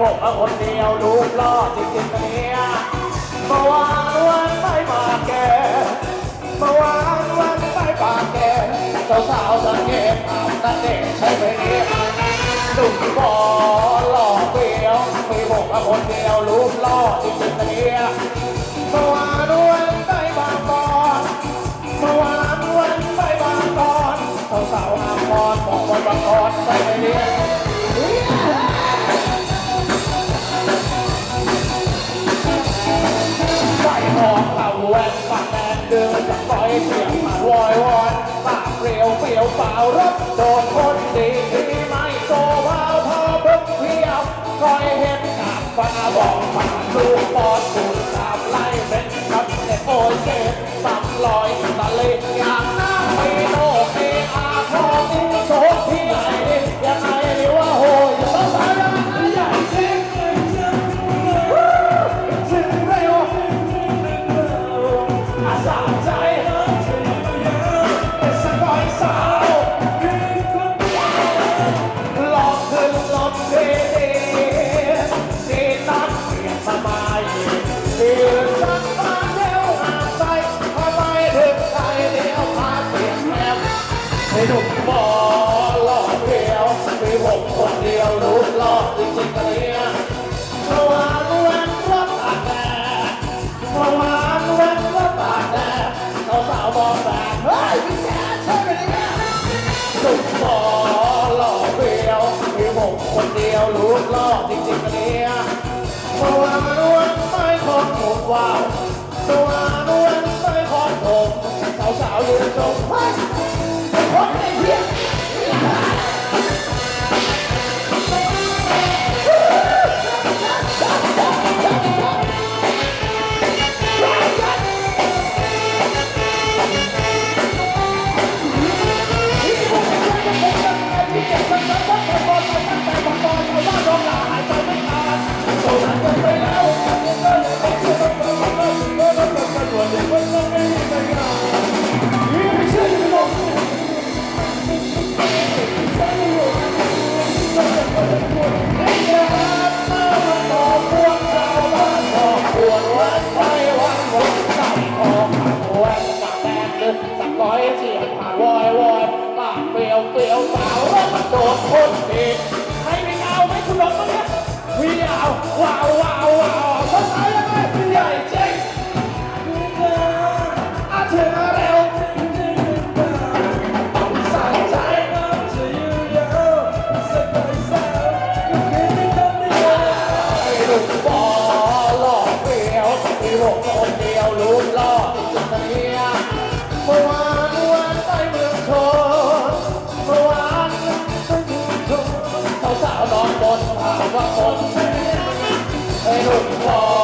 ผมคนเดียวลูกล่อจริงๆนเนี่ยมาวานวันไปมาแกเมาวานวันไปมาแกเจ้าสาวสังเกตอาบน้ำเด็กใช่ไหมเนี่ยหนุ่มบอหล่อเปลี่ยวมีผมก็คนเดียวลูกล่อจริงๆนะเนี่ยเมื่วาน ปากแดงเดินจากซอยเสียงมาวอยวอนปากเปรียวเปรียวเปล่ารถโดนคนดีที่ไม่โตวาวพอบึ้งเพียวคอยเห็นกับฟ้าบอกผ่านลูกปอดสูดตามไล่เป็นคำเด็กโอเจ so I เปลี่ยวสาวเริ่มโดดคนเด็กใครไม่เอาไหมคุณหลงมั้งเนี่ยวีเอาว้าวว้า คนแต่ว่าคนให้รู้พอ